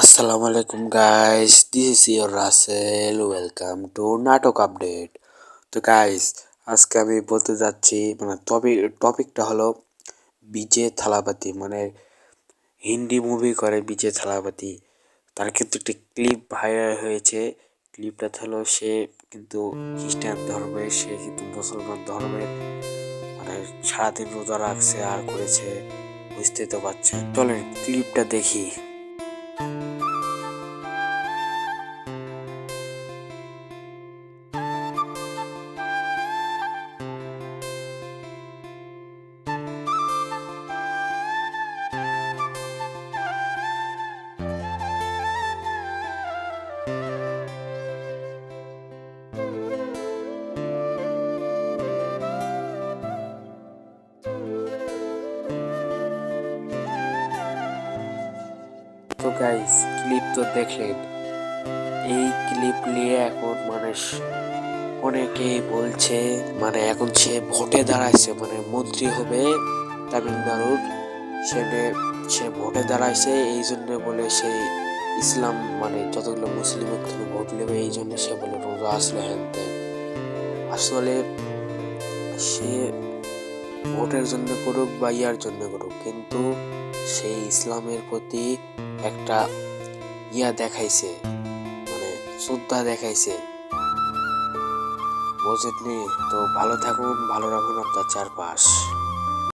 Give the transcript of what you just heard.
আসসালামু আলাইকুম guys this is your Rasel welcome to নাটক আপডেট তো গাইস আজকে আমি বলতে যাচ্ছি মানে টপিক টপিকটা হলো বিজে থালাপাতি মানে হিন্দি মুভি করে বিজে থালাপাতি তার কিন্তু একটি ক্লিপ ভাইরাল হয়েছে। ক্লিপটা হলো সে কিন্তু খ্রিস্টান ধর্মের সে কিন্তু মুসলমান ধর্মের মানে সারাদিন রোজা রাখছে আর করেছে বুঝতে তো পারছেন। চলেন ক্লিপটা দেখি। তো গাইস ক্লিপ তো দেখলেন। এই ক্লিপ নিয়ে এখন মানে স- অনেকেই বলছে মানে এখন সে ভোটে দাঁড়াইছে মানে মন্ত্রী হবে তামিলনাড়ুর। সেখানে সে ভোটে দাঁড়াইছে, এই জন্য বলে সেই ইসলাম মানে যতগুলো মুসলিমের থেকে ভোট নেবে, এই জন্য সে বলে রোজা আসলে হ্যান আসলে সে ভোটের জন্য করুক বা ইয়ার জন্য করুক, কিন্তু সেই ইসলামের প্রতি একটা ইয়া দেখাইছে মানে শ্রদ্ধা দেখাইছে। বুঝেননি? তো ভালো থাকুন, ভালো রাখুন আপনার চারপাশ।